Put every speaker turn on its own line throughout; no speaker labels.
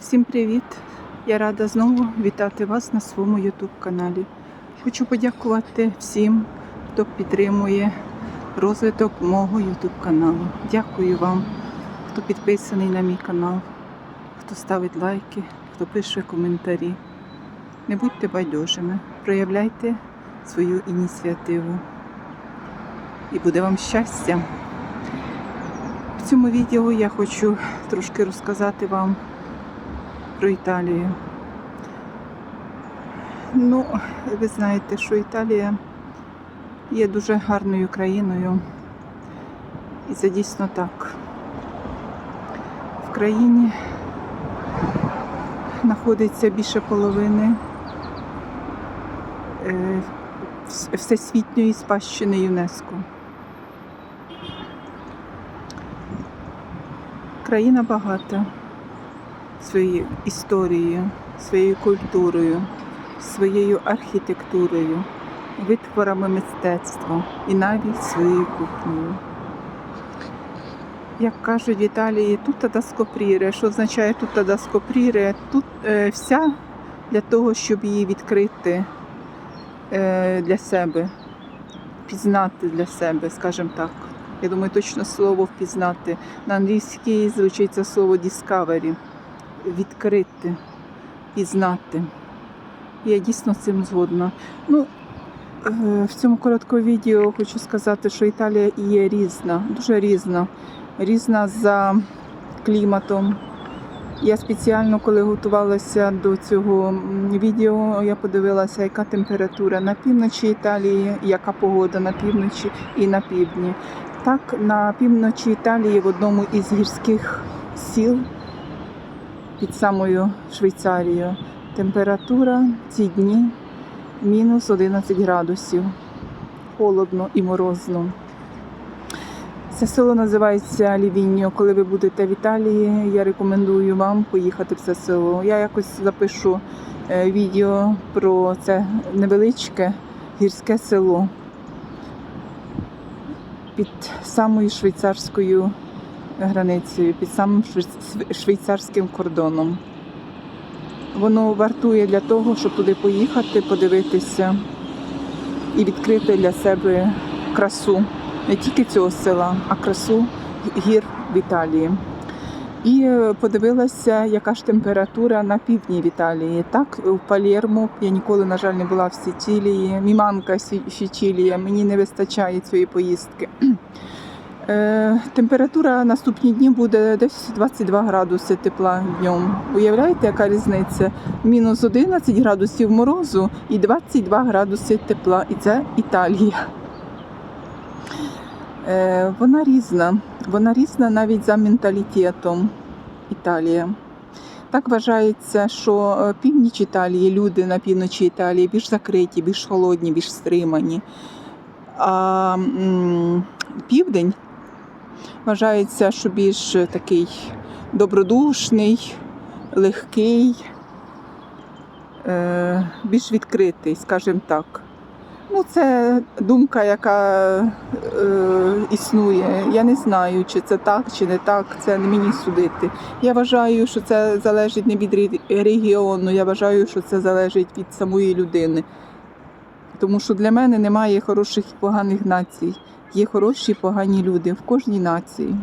Всім привіт! Я рада знову вітати вас на своєму YouTube каналі. Хочу подякувати всім, хто підтримує розвиток мого YouTube каналу. Дякую вам, хто підписаний на мій канал, хто ставить лайки, хто пише коментарі. Не будьте байдужими, проявляйте свою ініціативу. І буде вам щастя! В цьому відео я хочу трошки розказати вам про Італію. Ну, ви знаєте, що Італія є дуже гарною країною. І це дійсно так. В країні знаходиться більше половини е, всесвітньої спадщини ЮНЕСКО. Країна багата своєю історією, своєю культурою, своєю архітектурою, витворами мистецтва і навіть своєю кухнею. Як кажуть в Італії, тут да скопріре. Що означає тут да скопріре? Тут е, вся для того, щоб її відкрити е, для себе, пізнати для себе, скажімо так. Я думаю, точно слово впізнати. На англійській звучить це слово discovery відкрити, пізнати. Я дійсно цим згодна. Ну, е, в цьому короткому відео хочу сказати, що Італія є різна, дуже різна. Різна за кліматом. Я спеціально, коли готувалася до цього відео, я подивилася, яка температура на півночі Італії, яка погода на півночі і на півдні. Так, на півночі Італії в одному із гірських сіл під самою Швейцарією. Температура ці дні мінус 11 градусів. Холодно і морозно. Це село називається Лівіньо. Коли ви будете в Італії, я рекомендую вам поїхати в це село. Я якось запишу е, відео про це невеличке гірське село під самою швейцарською границею, під самим швейцарським кордоном. Воно вартує для того, щоб туди поїхати, подивитися і відкрити для себе красу не тільки цього села, а красу гір в Італії. І е, подивилася, яка ж температура на півдні в Італії. Так, в Палєрмо я ніколи, на жаль, не була в Сицилії. Міманка Січилія, мені не вистачає цієї поїздки. Е, Температура наступні дні буде десь 22 градуси тепла днем. Уявляєте, яка різниця? Мінус 11 градусів морозу і 22 градуси тепла. І це Італія. Е, Вона різна. Вона різна навіть за менталітетом Італія. Так вважається, що е, північ Італії, люди на півночі Італії більш закриті, більш холодні, більш стримані. А південь вважається, що більш такий добродушний, легкий, е, більш відкритий, скажімо так. Ну, це думка, яка е, існує. Я не знаю, чи це так, чи не так. Це не мені судити. Я вважаю, що це залежить не від регіону, я вважаю, що це залежить від самої людини. Тому що для мене немає хороших і поганих націй. Є хороші і погані люди в кожній нації.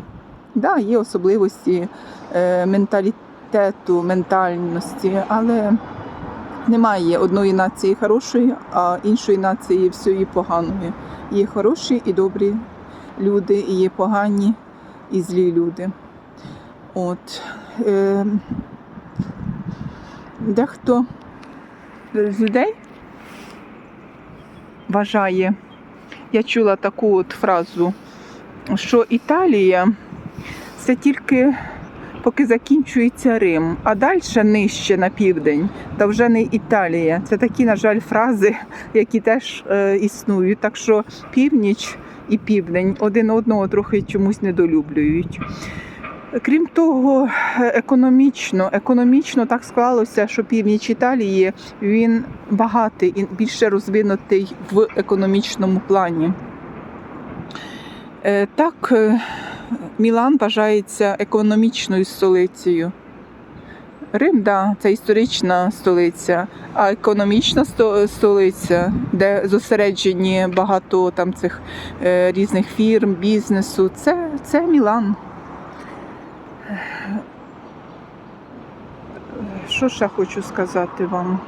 Да, є особливості е, менталітету, ментальності, але немає одної нації хорошої, а іншої нації всієї поганої. Є хороші і добрі люди, і є погані і злі люди. От. Е, дехто з людей вважає, я чула таку от фразу, що Італія це тільки поки закінчується Рим, а далі нижче на південь, та вже не Італія. Це такі, на жаль, фрази, які теж е, існують. Так що північ і південь один одного трохи чомусь недолюблюють. Крім того, економічно, економічно так склалося, що північ Італії він багатий і більше розвинутий в економічному плані. Е, Так, е, Мілан вважається економічною столицею Рим, да, це історична столиця, а економічна столиця, де зосереджені багато там цих е, різних фірм, бізнесу, це, це Мілан. Що ще хочу сказати вам?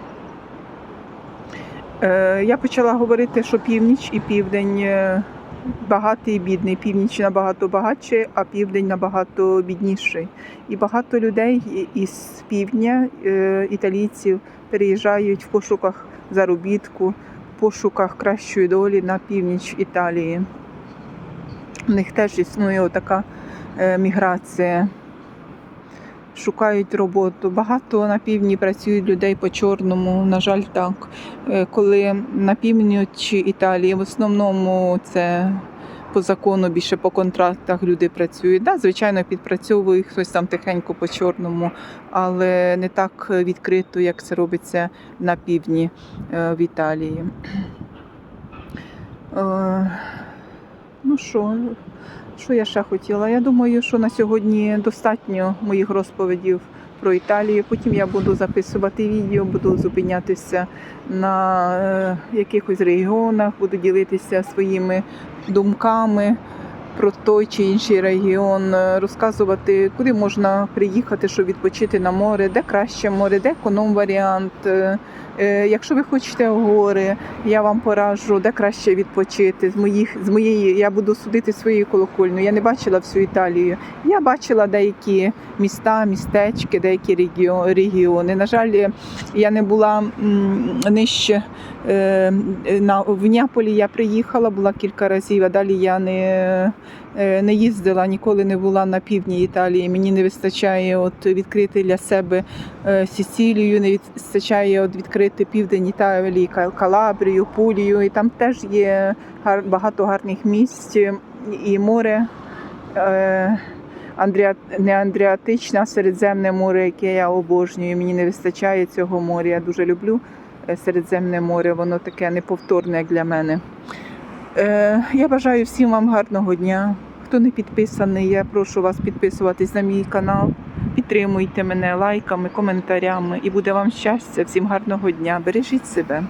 Е, я почала говорити, що північ і південь е, багатий і бідний. Північ набагато багатший, а південь набагато бідніший. І багато людей із півдня, е, італійців, переїжджають в пошуках заробітку, в пошуках кращої долі на північ Італії. У них теж існує така міграція. Шукають роботу. Багато на півдні працюють людей по чорному. На жаль, так. Е, Коли на півночі Італії в основному це по закону більше по контрактах люди працюють. Да, звичайно, підпрацьовує хтось там тихенько по чорному, але не так відкрито, як це робиться на півдні е, в Італії. Ну що, що я ще хотіла? Я думаю, що на сьогодні достатньо моїх розповідів про Італію. Потім я буду записувати відео, буду зупинятися на е, якихось регіонах, буду ділитися своїми думками про той чи інший регіон, е, розказувати, куди можна приїхати, щоб відпочити на море, де краще море, де економ варіант. Е, е, Якщо ви хочете гори, я вам пораджу, де краще відпочити. З моїх з моєї я буду судити своєю колокольною. Я не бачила всю Італію. Я бачила деякі міста, містечки, деякі регіони. На жаль, я не була нижче на в Неаполі. Я приїхала, була кілька разів, а далі я не, не їздила, ніколи не була на півдні Італії. Мені не вистачає от відкрити для себе е, Сіцілію, не вистачає от відкрити південь Італії, Калабрію, Пулію. І там теж є багато гарних місць і море. Е, Андріа... не Андріатичне, а Середземне море, яке я обожнюю. Мені не вистачає цього моря. Я дуже люблю е, Середземне море, воно таке неповторне для мене. Е, я бажаю всім вам гарного дня. Хто не підписаний, я прошу вас підписуватись на мій канал. Підтримуйте мене лайками, коментарями і буде вам щастя. Всім гарного дня. Бережіть себе.